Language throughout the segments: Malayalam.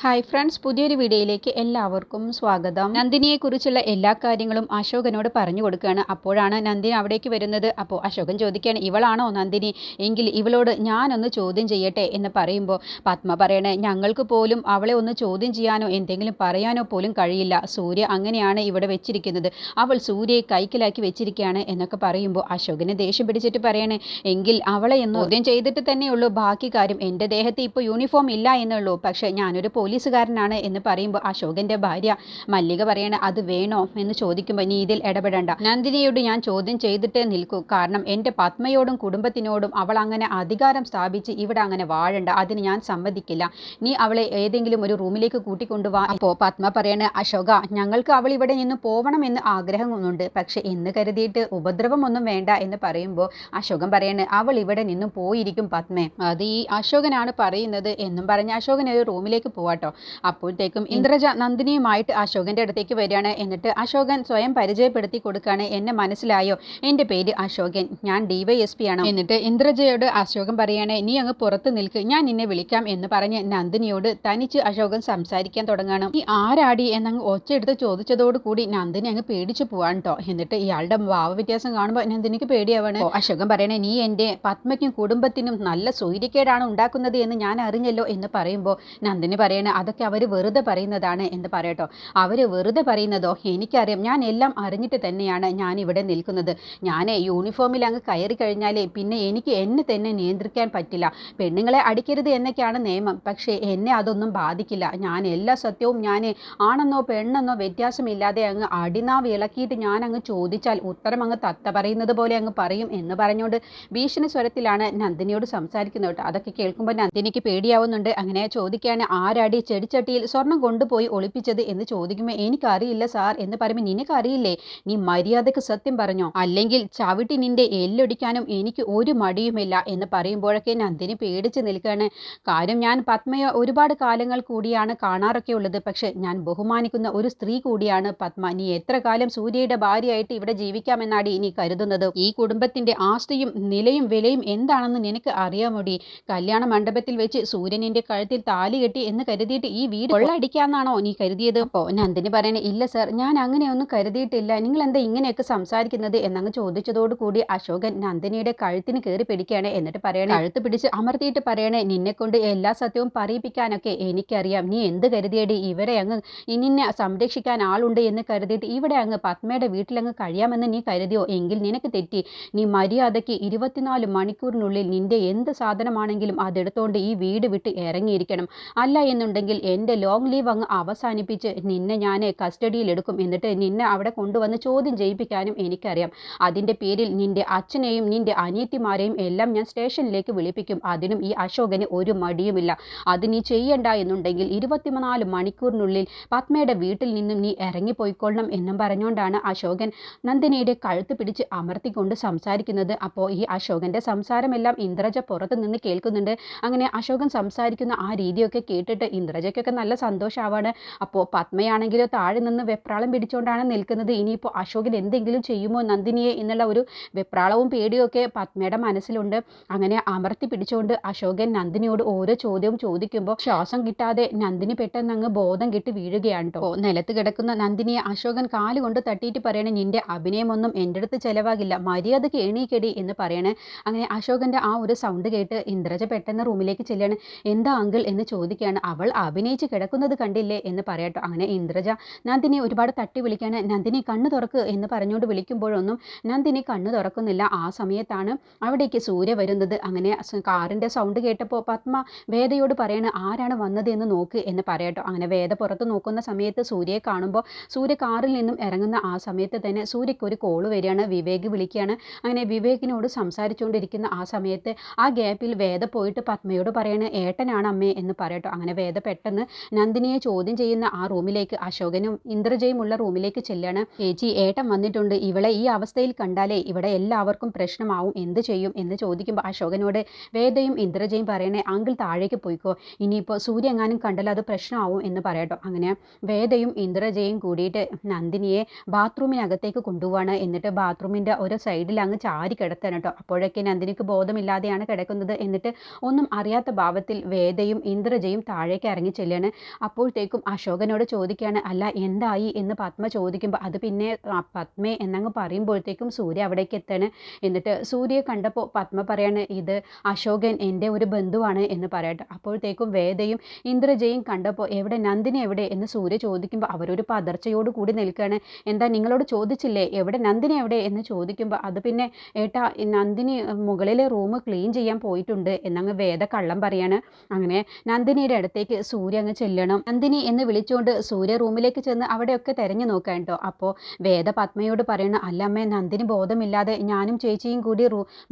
ഹായ് ഫ്രണ്ട്സ് പുതിയൊരു വീഡിയോയിലേക്ക് എല്ലാവർക്കും സ്വാഗതം. നന്ദിനിയെക്കുറിച്ചുള്ള എല്ലാ കാര്യങ്ങളും അശോകനോട് പറഞ്ഞു കൊടുക്കുകയാണ്. അപ്പോഴാണ് നന്ദിനി അവിടേക്ക് വരുന്നത്. അപ്പോൾ അശോകൻ ചോദിക്കുകയാണ് ഇവളാണോ നന്ദിനി? എങ്കിൽ ഇവളോട് ഞാനൊന്ന് ചോദ്യം ചെയ്യട്ടെ? എന്ന് പറയുമ്പോൾ പത്മ പറയണേ ഞങ്ങൾക്ക് പോലും അവളെ ഒന്ന് ചോദ്യം ചെയ്യാനോ എന്തെങ്കിലും പറയാനോ പോലും കഴിയില്ല. സൂര്യ അങ്ങനെയാണ് ഇവിടെ വെച്ചിരിക്കുന്നത്. അവൾ സൂര്യയെ കൈക്കലാക്കി വെച്ചിരിക്കുകയാണ് എന്നൊക്കെ പറയുമ്പോൾ അശോകനെ ദേഷ്യം പിടിച്ചിട്ട് പറയണേ എങ്കിൽ അവളെ ഒന്ന് ചോദ്യം ചെയ്തിട്ട് തന്നെയുള്ളൂ. ബാക്കി കാര്യം എന്റെ ദേഹത്ത് ഇപ്പോൾ യൂണിഫോം ഇല്ല എന്നുള്ളൂ. പക്ഷേ ഞാനൊരു പോലീസുകാരനാണ് എന്ന് പറയുമ്പോൾ അശോകന്റെ ഭാര്യ മല്ലിക പറയണ അത് വേണോ? എന്ന് ചോദിക്കുമ്പോൾ നീ ഇതിൽ ഇടപെടണ്ട. നന്ദിനിയോട് ഞാൻ ചോദ്യം ചെയ്തിട്ടേ നിൽക്കൂ. കാരണം എന്റെ പത്മയോടും കുടുംബത്തിനോടും അവൾ അങ്ങനെ അധികാരം സ്ഥാപിച്ച് ഇവിടെ അങ്ങനെ വാഴണ്ട. അതിന് ഞാൻ സമ്മതിക്കില്ല. നീ അവളെ ഏതെങ്കിലും ഒരു റൂമിലേക്ക് കൂട്ടിക്കൊണ്ടുവാ അപ്പോൾ പത്മ പറയണ അശോക ഞങ്ങൾക്ക് അവൾ ഇവിടെ നിന്ന് പോവണമെന്ന് ആഗ്രഹമൊന്നുണ്ട് പക്ഷെ എന്ന് കരുതിയിട്ട് ഉപദ്രവമൊന്നും വേണ്ട എന്ന് പറയുമ്പോൾ അശോകൻ പറയണ അവൾ ഇവിടെ നിന്നും പോയിരിക്കും പത്മേ. അത് ഈ അശോകനാണ് പറയുന്നത് എന്നും പറഞ്ഞ് അശോകൻ ഒരു റൂമിലേക്ക് പോവാട്ടോ അപ്പോഴത്തേക്കും ഇന്ദ്രജ നന്ദിനിയുമായിട്ട് അശോകന്റെ അടുത്തേക്ക് വരികയാണ്. എന്നിട്ട് അശോകൻ സ്വയം പരിചയപ്പെടുത്തി കൊടുക്കുകയാണ്. എന്നെ മനസ്സിലായോ? എന്റെ പേര് അശോകൻ. ഞാൻ ഡിവൈ എസ് പി ആണ്. എന്നിട്ട് ഇന്ദ്രജയോട് അശോകൻ പറയണേ നീ അങ്ങ് പുറത്ത് നിൽക്ക്. ഞാൻ നിന്നെ വിളിക്കാം എന്ന് പറഞ്ഞ് നന്ദിനിയോട് തനിച്ച് അശോകൻ സംസാരിക്കാൻ തുടങ്ങണം ഈ ആരാടി? എന്നങ്ങ് ഒച്ചയെടുത്ത് ചോദിച്ചതോട് കൂടി നന്ദിനി അങ്ങ് പേടിച്ചു പോവാൻ കേട്ടോ എന്നിട്ട് ഇയാളുടെ ഭാവ വ്യത്യാസം കാണുമ്പോൾ നന്ദിനിക്ക് പേടിയാവാണ്. അശോകൻ പറയണേ നീ എന്റെ പത്മയ്ക്കും കുടുംബത്തിനും നല്ല സൂര്യക്കേടാണ് ഉണ്ടാക്കുന്നത് എന്ന് ഞാൻ അറിഞ്ഞല്ലോ എന്ന് പറയുമ്പോൾ നന്ദിനി പറയണേ അതൊക്കെ അവർ വെറുതെ പറയുന്നതാണ് എന്ന് പറയട്ടോ. അവർ വെറുതെ പറയുന്നതോ എനിക്കറിയാം. ഞാൻ എല്ലാം അറിഞ്ഞിട്ട് തന്നെയാണ് ഞാൻ ഇവിടെ നിൽക്കുന്നത്. ഞാൻ യൂണിഫോമിൽ അങ്ങ് കയറി കഴിഞ്ഞാൽ പിന്നെ എനിക്ക് എന്നെ തന്നെ നിയന്ത്രിക്കാൻ പറ്റില്ല. പെണ്ണുങ്ങളെ അടിക്കരുത് എന്നൊക്കെയാണ് നിയമം. പക്ഷേ എന്നെ അതൊന്നും ബാധിക്കില്ല. ഞാൻ എല്ലാ സത്യവും ഞാൻ ആണെന്നോ പെണ്ണെന്നോ വ്യത്യാസമില്ലാതെ അങ്ങ് അടിനാവ് ഇളക്കിയിട്ട് ഞാൻ അങ്ങ് ചോദിച്ചാൽ ഉത്തരം അങ്ങ് തത്ത പറയുന്നത് പോലെ അങ്ങ് പറയും എന്ന് പറഞ്ഞുകൊണ്ട് ഭീഷണി സ്വരത്തിലാണ് നന്ദിനിയോട് സംസാരിക്കുന്നത് കേട്ടോ. അതൊക്കെ കേൾക്കുമ്പോൾ നന്ദിനിക്ക് പേടിയാവുന്നുണ്ട്. അങ്ങനെ ചോദിക്കുകയാണ് ആരാടി ചെടിച്ചട്ടിയിൽ സ്വർണം കൊണ്ടുപോയി ഒളിപ്പിച്ചത് എന്ന് ചോദിക്കുമ്പോൾ എനിക്കറിയില്ല സാർ എന്ന് പറയുമ്പോൾ നിനക്കറിയില്ലേ? നീ മര്യാദയ്ക്ക് സത്യം പറഞ്ഞോ? അല്ലെങ്കിൽ ചവിട്ടി നിന്റെ എല്ലൊടിക്കാനും എനിക്ക് ഒരു മടിയുമില്ല എന്ന് പറയുമ്പോഴൊക്കെ നന്ദിനി പേടിച്ച് നിൽക്കുകയാണ്. കാര്യം ഞാൻ പത്മയെ ഒരുപാട് കാലങ്ങൾ കൂടിയാണ് കാണാറൊക്കെ ഉള്ളത്. പക്ഷെ ഞാൻ ബഹുമാനിക്കുന്ന ഒരു സ്ത്രീ കൂടിയാണ് പത്മ. നീ എത്ര കാലം സൂര്യയുടെ ഭാര്യയായിട്ട് ഇവിടെ ജീവിക്കാമെന്നാടി നീ കരുതുന്നത്. ഈ കുടുംബത്തിന്റെ ആസ്തിയും നിലയും വിലയും എന്താണെന്ന് നിനക്ക് അറിയാമോടി? കല്യാണ മണ്ഡപത്തിൽ വെച്ച് സൂര്യനിന്റെ കഴുത്തിൽ താലി കെട്ടി എന്ന് കരുതിയിട്ട് ഈ വീട് കൊള്ളടിക്കാന്നാണോ നീ കരുതിയത്? അപ്പോ നന്ദിനി പറയണേ? ഇല്ല സർ ഞാൻ അങ്ങനെയൊന്നും കരുതിയിട്ടില്ല. നിങ്ങൾ എന്താ ഇങ്ങനെയൊക്കെ സംസാരിക്കുന്നത്? എന്നങ്ങ് ചോദിച്ചതോട് കൂടി അശോകൻ നന്ദിനിയുടെ കഴുത്തിന് കയറി പിടിക്കുകയാണ്. എന്നിട്ട് പറയണേ കഴുത്ത് പിടിച്ച് അമർത്തിയിട്ട് പറയണേ നിന്നെ കൊണ്ട് എല്ലാ സത്യവും പറയിപ്പിക്കാനൊക്കെ എനിക്കറിയാം. നീ എന്ത് കരുതിയടി? ഇവരെ അങ്ങ് നിന്നെ സംരക്ഷിക്കാൻ ആളുണ്ട് എന്ന് കരുതിയിട്ട് ഇവിടെ അങ്ങ് പത്മയുടെ വീട്ടിലങ്ങ് കഴിയാമെന്ന് നീ കരുതിയോ? എങ്കിൽ നിനക്ക് തെറ്റി. നീ മര്യാദയ്ക്ക് ഇരുപത്തിനാല് മണിക്കൂറിനുള്ളിൽ നിന്റെ എന്ത് സാധനമാണെങ്കിലും അതെടുത്തോണ്ട് ഈ വീട് വിട്ട് ഇറങ്ങിയിരിക്കണം. അല്ല എന്നുണ്ടെങ്കിൽ എന്റെ ലോങ് ലീവ് അങ്ങ് അവസാനിപ്പിച്ച് നിന്നെ ഞാൻ കസ്റ്റഡിയിൽ എടുക്കും എന്നിട്ട് നിന്നെ അവിടെ കൊണ്ടുവന്ന് ചോദ്യം ചെയ്യിപ്പിക്കാനും എനിക്കറിയാം. അതിന്റെ പേരിൽ നിന്റെ അച്ഛനെയും നിന്റെ അനിയത്തിമാരെയും എല്ലാം ഞാൻ സ്റ്റേഷനിലേക്ക് വിളിപ്പിക്കും. അതിനും ഈ അശോകന് ഒരു മടിയുമില്ല. അത് നീ ചെയ്യണ്ട എന്നുണ്ടെങ്കിൽ ഇരുപത്തിനാല് മണിക്കൂറിനുള്ളിൽ പത്മയുടെ വീട്ടിൽ നിന്നും നീ ഇറങ്ങിപ്പോയിക്കൊള്ളണം എന്നും പറഞ്ഞുകൊണ്ടാണ് അശോകൻ നന്ദിനിയുടെ കഴുത്ത് പിടിച്ച് അമർത്തിക്കൊണ്ട് സംസാരിക്കുന്നത്. അപ്പോൾ ഈ അശോകന്റെ സംസാരമെല്ലാം ഇന്ദ്രജ പുറത്ത് നിന്ന് കേൾക്കുന്നുണ്ട്. അങ്ങനെ അശോകൻ സംസാരിക്കുന്ന ആ രീതിയൊക്കെ കേട്ടിട്ട് ഇന്ദ്രജയ്ക്കൊക്കെ നല്ല സന്തോഷമാവാണ് അപ്പോൾ പത്മയാണെങ്കിൽ താഴെ നിന്ന് വെപ്രാളം പിടിച്ചുകൊണ്ടാണ് നിൽക്കുന്നത്. ഇനിയിപ്പോൾ അശോകൻ എന്തെങ്കിലും ചെയ്യുമോ നന്ദിനിയെ എന്നുള്ള ഒരു വെപ്രാളവും പേടിയൊക്കെ പത്മയുടെ മനസ്സിലുണ്ട്. അങ്ങനെ അമർത്തി പിടിച്ചുകൊണ്ട് അശോകൻ നന്ദിനിയോട് ഓരോ ചോദ്യവും ചോദിക്കുമ്പോൾ ശ്വാസം കിട്ടാതെ നന്ദിനി പെട്ടെന്ന് അങ്ങ് ബോധം കിട്ടി വീഴുകയാണ് കേട്ടോ നിലത്ത് കിടക്കുന്ന നന്ദിനിയെ അശോകൻ കാലുകൊണ്ട് തട്ടിയിട്ട് പറയണേ നിന്റെ അഭിനയമൊന്നും എന്റെ അടുത്ത് ചെലവാകില്ല. മര്യാദയ്ക്ക് എണീക്കടി എന്ന് പറയണേ. അങ്ങനെ അശോകന്റെ ആ ഒരു സൗണ്ട് കേട്ട് ഇന്ദ്രജ പെട്ടെന്ന് റൂമിലേക്ക് ചെല്ലാണ്. എന്താ അങ്കിൾ എന്ന് ചോദിക്കുകയാണ്. അവൾ അഭിനയിച്ച് കിടക്കുന്നത് കണ്ടില്ലേ എന്ന് പറയട്ടോ. അങ്ങനെ ഇന്ദ്രജ നന്ദിനി ഒരുപാട് തട്ടി വിളിക്കാണ് നന്ദിനി കണ്ണു തുറക്ക് എന്ന് പറഞ്ഞുകൊണ്ട് വിളിക്കുമ്പോഴൊന്നും നന്ദിനി കണ്ണു തുറക്കുന്നില്ല. ആ സമയത്താണ് അവിടേക്ക് സൂര്യ വരുന്നത്. അങ്ങനെ കാറിന്റെ സൗണ്ട് കേട്ടപ്പോൾ പത്മ വേദയോട് പറയണ ആരാണ് വന്നത് എന്ന് നോക്ക് എന്ന് പറയട്ടോ. അങ്ങനെ വേദ പുറത്ത് നോക്കുന്ന സമയത്ത് സൂര്യയെ കാണുമ്പോൾ സൂര്യ കാറിൽ നിന്നും ഇറങ്ങുന്ന ആ സമയത്ത് തന്നെ സൂര്യയ്ക്ക് ഒരു കോൾ വരികയാണ്. വിവേക് വിളിക്കുകയാണ്. അങ്ങനെ വിവേകിനോട് സംസാരിച്ചുകൊണ്ടിരിക്കുന്ന ആ സമയത്ത് ആ ഗ്യാപ്പിൽ വേദ പോയിട്ട് പത്മയോട് പറയണ ഏട്ടനാണ് അമ്മേ എന്ന് പറയട്ടോ. അങ്ങനെ വേദ പെട്ടെന്ന് നന്ദിനിയെ ചോദ്യം ചെയ്യുന്ന ആ റൂമിലേക്ക് അശോകനും ഇന്ദ്രജയും ഉള്ള റൂമിലേക്ക് ചെല്ലാണ്. ചേച്ചി ഏട്ടൻ വന്നിട്ടുണ്ട്. ഇവളെ ഈ അവസ്ഥയിൽ കണ്ടാലേ ഇവിടെ എല്ലാവർക്കും പ്രശ്നമാവും. എന്ത് ചെയ്യും എന്ന് ചോദിക്കുമ്പോൾ അശോകനോട് വേദയും ഇന്ദ്രജയും പറയണേ അങ്കിൾ താഴേക്ക് പോയിക്കോ. ഇനിയിപ്പോൾ സൂര്യ എങ്ങാനും കണ്ടാൽ അത് പ്രശ്നമാവും എന്ന് പറയട്ടോ. അങ്ങനെ വേദയും ഇന്ദ്രജയും കൂടിയിട്ട് നന്ദിനിയെ ബാത്റൂമിനകത്തേക്ക് കൊണ്ടുപോവാണ്. എന്നിട്ട് ബാത്റൂമിന്റെ ഒരു സൈഡിൽ അങ്ങ് ചാരി കിടത്താണ് കേട്ടോ. അപ്പോഴൊക്കെ നന്ദിനിക്ക് ബോധമില്ലാതെയാണ് കിടക്കുന്നത്. എന്നിട്ട് ഒന്നും അറിയാത്ത ഭാവത്തിൽ വേദയും ഇന്ദ്രജയും താഴേക്ക് റൂമിലേക്ക് ഇറങ്ങി ചെല്ലുകയാണ്. അപ്പോഴത്തേക്കും അശോകനോട് ചോദിക്കുകയാണ് അല്ല എന്തായി? എന്ന് പത്മ ചോദിക്കുമ്പോൾ അത് പിന്നെ പത്മേ എന്നങ്ങ് പറയുമ്പോഴത്തേക്കും സൂര്യ അവിടേക്ക് എത്താണ്. എന്നിട്ട് സൂര്യയെ കണ്ടപ്പോൾ പത്മ പറയാണ് ഇത് അശോകൻ എന്റെ ഒരു ബന്ധുവാണ് എന്ന് പറയട്ടെ. അപ്പോഴത്തേക്കും വേദയും ഇന്ദ്രജയും കണ്ടപ്പോൾ എവിടെ? നന്ദിനി എവിടെ? എന്ന് സൂര്യ ചോദിക്കുമ്പോൾ അവരൊരു പതർച്ചയോട് കൂടി നിൽക്കുകയാണ്. എന്താ നിങ്ങളോട് ചോദിച്ചില്ലേ? എവിടെ? നന്ദിനി എവിടെ? എന്ന് ചോദിക്കുമ്പോൾ അത് പിന്നെ ഏട്ടാ നന്ദിനി മുകളിലെ റൂം ക്ലീൻ ചെയ്യാൻ പോയിട്ടുണ്ട് എന്നങ്ങ് വേദ കള്ളം പറയാണ്. അങ്ങനെ നന്ദിനിയുടെ അടുത്തേക്ക് സൂര്യ അങ്ങ് ചെല്ലണം. നന്ദിനി എന്ന് വിളിച്ചുകൊണ്ട് സൂര്യ റൂമിലേക്ക് ചെന്ന് അവിടെയൊക്കെ തെരഞ്ഞു നോക്കാൻ കേട്ടോ അപ്പോൾ വേദ പത്മയോട് പറയണ അല്ലമ്മേ നന്ദിനി ബോധമില്ലാതെ ഞാനും ചേച്ചിയും കൂടി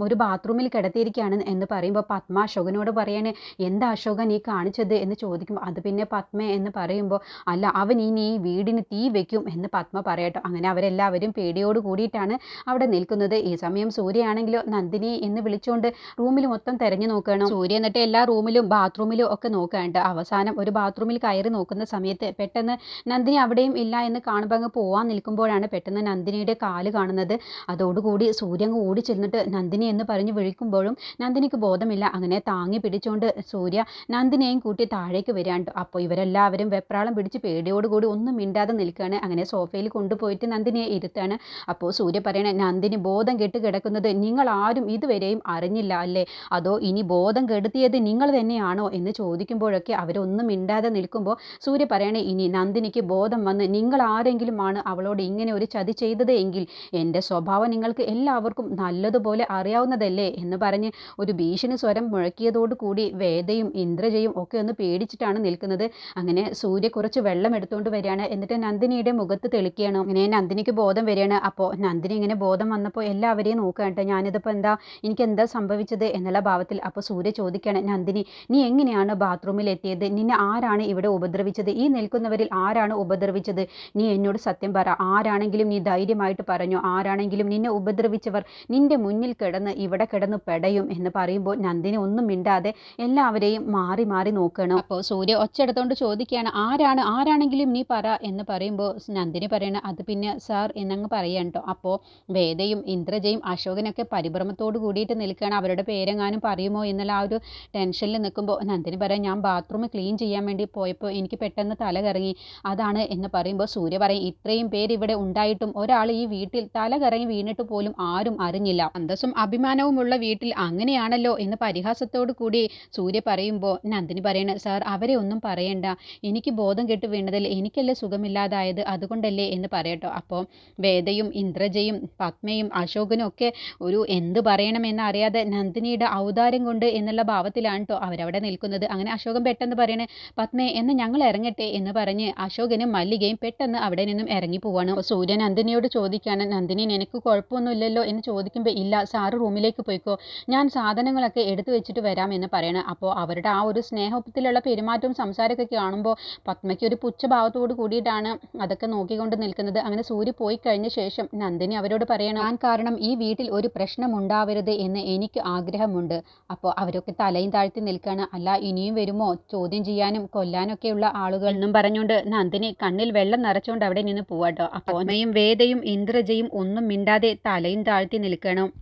ഒരു ബാത്റൂമിൽ കിടത്തിയിരിക്കുകയാണ് എന്ന് പറയുമ്പോൾ പത്മ അശോകനോട് പറയണേ എന്താ അശോകൻ ഈ കാണിച്ചത്? എന്ന് ചോദിക്കുമ്പോൾ അത് പിന്നെ പത്മ എന്ന് പറയുമ്പോൾ അല്ല അവൻ ഇനി ഈ വീടിന് തീ വെക്കും എന്ന് പത്മ പറയട്ടോ അങ്ങനെ അവരെല്ലാവരും പേടിയോട് കൂടിയിട്ടാണ് അവിടെ നിൽക്കുന്നത്. ഈ സമയം സൂര്യയാണെങ്കിലോ നന്ദിനി എന്ന് വിളിച്ചുകൊണ്ട് റൂമിൽ മൊത്തം തെരഞ്ഞു നോക്കണം. സൂര്യ എന്നിട്ട് എല്ലാ റൂമിലും ബാത്റൂമിലും ഒക്കെ നോക്കാണ്ട് അവസാനം ഒരു ബാത്റൂമിൽ കയറി നോക്കുന്ന സമയത്ത് പെട്ടെന്ന് നന്ദിനി അവിടെയും ഇല്ല എന്ന് കാണുമ്പോൾ അങ്ങ് പോവാൻ നിൽക്കുമ്പോഴാണ് പെട്ടെന്ന് നന്ദിനിയുടെ കാൽ കാണുന്നത്. അതോടുകൂടി സൂര്യ അങ്ങ് ഓടി ചെന്നിട്ട് നന്ദിനി എന്ന് പറഞ്ഞ് വിളിക്കുമ്പോഴും നന്ദിനിക്ക് ബോധമില്ല. അങ്ങനെ താങ്ങി പിടിച്ചുകൊണ്ട് സൂര്യ നന്ദിനിയെയും കൂട്ടി താഴേക്ക് വരാണ്ട്. അപ്പോൾ ഇവരെല്ലാവരും വെപ്രാളം പിടിച്ച് പേടിയോടുകൂടി ഒന്നും മിണ്ടാതെ നിൽക്കുകയാണ് അങ്ങനെ സോഫയിൽ കൊണ്ടുപോയിട്ട് നന്ദിനിയെ ഇരുത്താണ്. അപ്പോൾ സൂര്യ പറയണ നന്ദിനി ബോധം കെട്ട് കിടക്കുന്നത് നിങ്ങൾ ആരും ഇതുവരെയും അറിഞ്ഞില്ല അല്ലേ? അതോ ഇനി ബോധം കെടുത്തിയത് നിങ്ങൾ തന്നെയാണോ? എന്ന് ചോദിക്കുമ്പോഴൊക്കെ അവരൊന്നും മിണ്ടാതെ നിൽക്കുമ്പോൾ സൂര്യ പറയണേ ഇനി നന്ദിനിക്ക് ബോധം വന്ന് നിങ്ങൾ ആരെങ്കിലും ആണ് അവളോട് ഇങ്ങനെ ഒരു ചതി ചെയ്തത് എങ്കിൽ എന്റെ സ്വഭാവം നിങ്ങൾക്ക് എല്ലാവർക്കും നല്ലതുപോലെ അറിയാവുന്നതല്ലേ? എന്ന് പറഞ്ഞ് ഒരു ഭീഷണി സ്വരം മുഴക്കിയതോടുകൂടി വേദയും ഇന്ദ്രജയും ഒക്കെ ഒന്ന് പേടിച്ചിട്ടാണ് നിൽക്കുന്നത്. അങ്ങനെ സൂര്യ കുറച്ച് വെള്ളം എടുത്തുകൊണ്ട് വരികയാണ്. എന്നിട്ട് നന്ദിനിയുടെ മുഖത്ത് തെളിക്കുകയാണ്. അങ്ങനെ നന്ദിനിക്ക് ബോധം വരികയാണ്. അപ്പോൾ നന്ദിനി ഇങ്ങനെ ബോധം വന്നപ്പോൾ എല്ലാവരെയും നോക്കുകയാണ്. ഞാനിതിപ്പോൾ എന്താ എനിക്ക് എന്താ സംഭവിച്ചത്? എന്നുള്ള ഭാവത്തിൽ അപ്പോൾ സൂര്യ ചോദിക്കുകയാണ്. നന്ദിനി നീ എങ്ങനെയാണ് ബാത്റൂമിൽ എത്തിയത് നിന്നെ ആരാണ് ഇവിടെ ഉപദ്രവിച്ചത്? ഈ നിൽക്കുന്നവരിൽ ആരാണ് ഉപദ്രവിച്ചത്? നീ എന്നോട് സത്യം പറ. ആരാണെങ്കിലും നീ ധൈര്യമായിട്ട് പറഞ്ഞു. ആരാണെങ്കിലും നിന്നെ ഉപദ്രവിച്ചവർ നിന്റെ മുന്നിൽ കിടന്ന് ഇവിടെ കിടന്ന് പെടയും എന്ന് പറയുമ്പോൾ നന്ദിനി ഒന്നും മിണ്ടാതെ എല്ലാവരെയും മാറി മാറി നോക്കണം അപ്പോൾ സൂര്യ ഒച്ചെടുത്തോണ്ട് ചോദിക്കുകയാണ് ആരാണ്? ആരാണെങ്കിലും നീ പറ എന്ന് പറയുമ്പോൾ നന്ദിനി പറയണ അത് പിന്നെ സാർ എന്നങ്ങ് പറയാൻ കേട്ടോ. അപ്പോൾ വേദയും ഇന്ദ്രജയും അശോകനൊക്കെ പരിഭ്രമത്തോട് കൂടിയിട്ട് നിൽക്കുകയാണ്. അവരുടെ പേരെങ്ങാനും പറയുമോ എന്നുള്ള ആ ഒരു ടെൻഷനിൽ നിൽക്കുമ്പോൾ നന്ദിനി പറയാം ഞാൻ ബാത്റൂമിൽ ക്ലീൻ ചെയ്യാൻ വേണ്ടി പോയപ്പോൾ എനിക്ക് പെട്ടെന്ന് തല കറങ്ങി അതാണ് എന്ന് പറയുമ്പോൾ സൂര്യ പറയും ഇത്രയും പേര് ഇവിടെ ഉണ്ടായിട്ടും ഒരാൾ ഈ വീട്ടിൽ തല കറങ്ങി വീണിട്ട് പോലും ആരും അറിഞ്ഞില്ല. അന്തസ്സും അഭിമാനവുമുള്ള വീട്ടിൽ അങ്ങനെയാണല്ലോ എന്ന് പരിഹാസത്തോടു കൂടി സൂര്യ പറയുമ്പോൾ നന്ദിനി പറയണ സാർ അവരെ ഒന്നും പറയണ്ട. എനിക്ക് ബോധം കെട്ട് വീണതിൽ എനിക്കല്ലേ സുഖമില്ലാതായത്? അതുകൊണ്ടല്ലേ? എന്ന് പറയട്ടോ. അപ്പോൾ വേദയും ഇന്ദ്രജയും പത്മയും അശോകനും ഒക്കെ ഒരു എന്ത് പറയണമെന്ന് അറിയാതെ നന്ദിനിയുടെ ഔദാര്യം കൊണ്ട് എന്നുള്ള ഭാവത്തിലാണ് കേട്ടോ അവരവിടെ നിൽക്കുന്നത്. അങ്ങനെ അശോകൻ പെട്ടെന്ന് പറയണേ പത്മേ എന്ന് ഞങ്ങൾ ഇറങ്ങട്ടെ എന്ന് പറഞ്ഞ് അശോകനും മല്ലികയും പെട്ടെന്ന് അവിടെ നിന്നും ഇറങ്ങി പോവാണ്. സൂര്യ നന്ദിനിയോട് ചോദിക്കുകയാണ് നന്ദിനി നിനക്ക് കുഴപ്പമൊന്നുമില്ലല്ലോ? എന്ന് ചോദിക്കുമ്പോൾ ഇല്ല സാറ് റൂമിലേക്ക് പോയിക്കോ. ഞാൻ സാധനങ്ങളൊക്കെ എടുത്തു വെച്ചിട്ട് വരാം എന്ന് പറയണം. അപ്പോൾ അവരുടെ ആ ഒരു സ്നേഹത്തിലുള്ള പെരുമാറ്റവും സംസാരമൊക്കെ കാണുമ്പോൾ പത്മയ്ക്ക് ഒരു പുച്ഛഭാവത്തോട് കൂടിയിട്ടാണ് അതൊക്കെ നോക്കിക്കൊണ്ട് നിൽക്കുന്നത്. അങ്ങനെ സൂര്യ പോയി കഴിഞ്ഞ ശേഷം നന്ദിനി അവരോട് പറയണം ഞാൻ കാരണം ഈ വീട്ടിൽ ഒരു പ്രശ്നം ഉണ്ടാവരുത് എന്ന് എനിക്ക് ആഗ്രഹമുണ്ട്. അപ്പോൾ അവരൊക്കെ തലയും താഴ്ത്തി നിൽക്കുകയാണ് അല്ല ഇനിയും വരുമോ? ചോദ്യം ചെയ്യാനും കൊല്ലാനൊക്കെയുള്ള ആളുകൾ എന്നും പറഞ്ഞുകൊണ്ട് നന്ദിനി കണ്ണിൽ വെള്ളം നിറച്ചുകൊണ്ട് അവിടെ നിന്ന് പോവാട്ടോ. അപ്പോൾ അമ്മയും വേദയും ഇന്ദ്രജയും ഒന്നും മിണ്ടാതെ തലയും താഴ്ത്തി നിൽക്കണം.